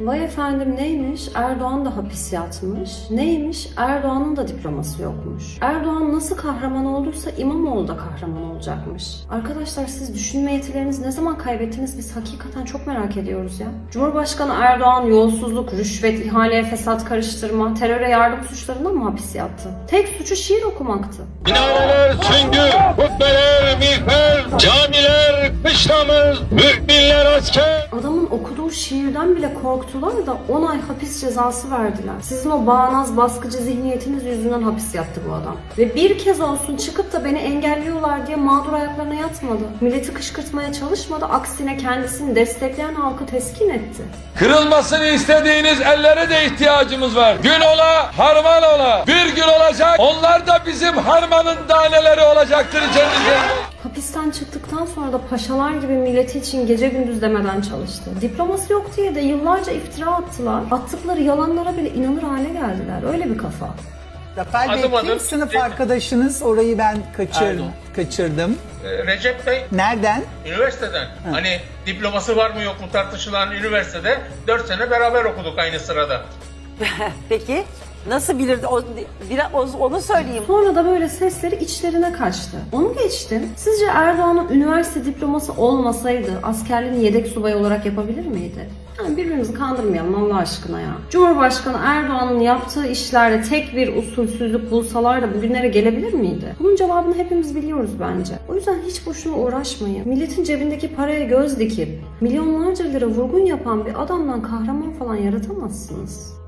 Vay efendim neymiş? Erdoğan da hapis yatmış. Neymiş? Erdoğan'ın da diploması yokmuş. Erdoğan nasıl kahraman olduysa İmamoğlu da kahraman olacakmış. Arkadaşlar siz düşünme yetilerinizi ne zaman kaybettiniz biz hakikaten çok merak ediyoruz ya. Cumhurbaşkanı Erdoğan yolsuzluk, rüşvet, ihale, fesat karıştırma, teröre yardım suçlarından mı hapis yattı? Tek suçu şiir okumaktı. Minareler süngü, kubbeler miğfer, şiirden bile korktular da 10 ay hapis cezası verdiler. Sizin o bağnaz baskıcı zihniyetiniz yüzünden hapis yattı bu adam. Ve bir kez olsun çıkıp da beni engelliyorlar diye mağdur ayaklarına yatmadı. Milleti kışkırtmaya çalışmadı. Aksine kendisini destekleyen halkı teskin etti. Kırılmasını istediğiniz ellere de ihtiyacımız var. Gün ola, harman ola. Bir gün olacak, onlar da bizim harmanın taneleri olacaktır cennet. Hapisten çıktıktan sonra da paşalar gibi milleti için gece gündüz demeden çalıştı. Diploması yok diye de yıllarca iftira attılar. Attıkları yalanlara bile inanır hale geldiler. Öyle bir kafa. Adım kim adım. sınıf arkadaşınız? Orayı ben kaçır, kaçırdım. Ee, Recep Bey Nereden? üniversiteden hani diploması var mı yok mu tartışılan üniversitede 4 sene beraber okuduk aynı sırada. Peki nasıl bilirdi? O, biraz, onu söyleyeyim. Sonra da böyle sesleri içlerine kaçtı. Onu geçtim. Sizce Erdoğan'ın üniversite diploması olmasaydı askerliğini yedek subay olarak yapabilir miydi? Yani birbirimizi kandırmayalım Allah aşkına ya. Cumhurbaşkanı Erdoğan'ın yaptığı işlerde tek bir usulsüzlük bulsalar da bugünlere gelebilir miydi? Bunun cevabını hepimiz biliyoruz bence. O yüzden hiç boşuna uğraşmayın. Milletin cebindeki paraya göz dikip milyonlarca lira vurgun yapan bir adamdan kahraman falan yaratamazsınız.